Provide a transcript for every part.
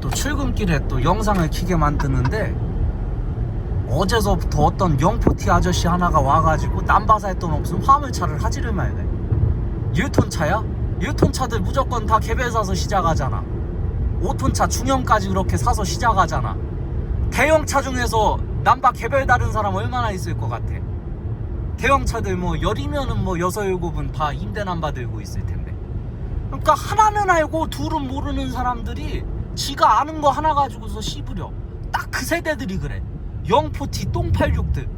또 출근길에 또 영상을 키게 만드는데 어제서부터 어떤 영포티 아저씨 하나가 와가지고 남바사에 돈 없으면 화물차를 하지를 말래 1톤 차야? 1톤 차들 무조건 다 개별 사서 시작하잖아. 5톤 차 중형까지 그렇게 사서 시작하잖아. 대형 차 중에서 남바 개별 다른 사람 얼마나 있을 것 같아? 대형 차들 뭐 열이면은 뭐 여섯 일곱은 다 임대 남바 들고 있을 텐데. 그러니까 하나는 알고 둘은 모르는 사람들이 지가 아는 거 하나 가지고서 씹으려. 딱 그 세대들이 그래. 영포티 똥팔육들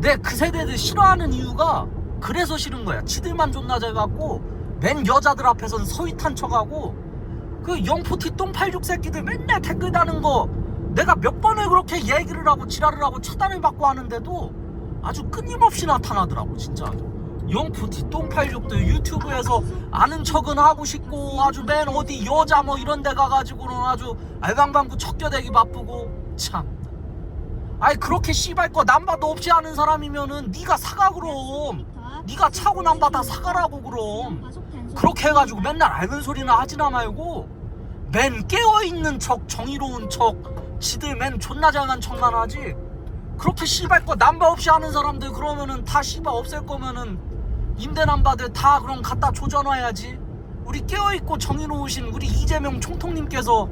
내 그 세대들 싫어하는 이유가 그래서 싫은 거야. 지들만 존나 잘 갖고 맨 여자들 앞에선 서윗한 척하고 그 영포티 똥팔육 새끼들 맨날 댓글 다는 거 내가 몇 번을 그렇게 얘기를 하고 지랄을 하고 차단을 받고 하는데도 아주 끊임없이 나타나더라고 진짜 영포티 똥팔육들 유튜브에서 아는 척은 하고 싶고 아주 맨 어디 여자 뭐 이런 데 가가지고는 아주 알방방구 척겨대기 바쁘고 참. 아이 그렇게 씨발 거 남바도 없이 아는 사람이면은 네가 사가 그럼. 네가 차고 남바 다 사가라고 그럼. 그렇게 해가지고 맨날 알는 소리나 하지나 말고 맨 깨어있는 척 정의로운 척 지들 맨 존나 잘난 척만 하지. 그렇게 씨발 거 남바 없이 하는 사람들 그러면은 다 씨발 없앨 거면은 임대 남바들 다 그럼 갖다 조져놔야지. 우리 깨어있고 정의로우신 우리 이재명 총통님께서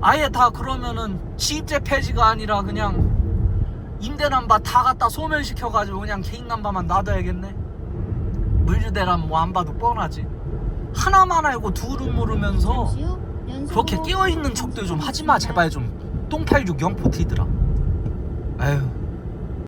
아예 다 그러면은 지입제 폐지가 아니라 그냥 임대 남바 다 갖다 소멸시켜가지고 그냥 개인 남바만 놔둬야겠네. 물류대란 뭐 안 봐도 뻔하지. 하나만 알고 둘은 모르면서 그렇게 깨어있는 척들 좀 하지마. 제발 좀 똥팔육 영포티들아 에휴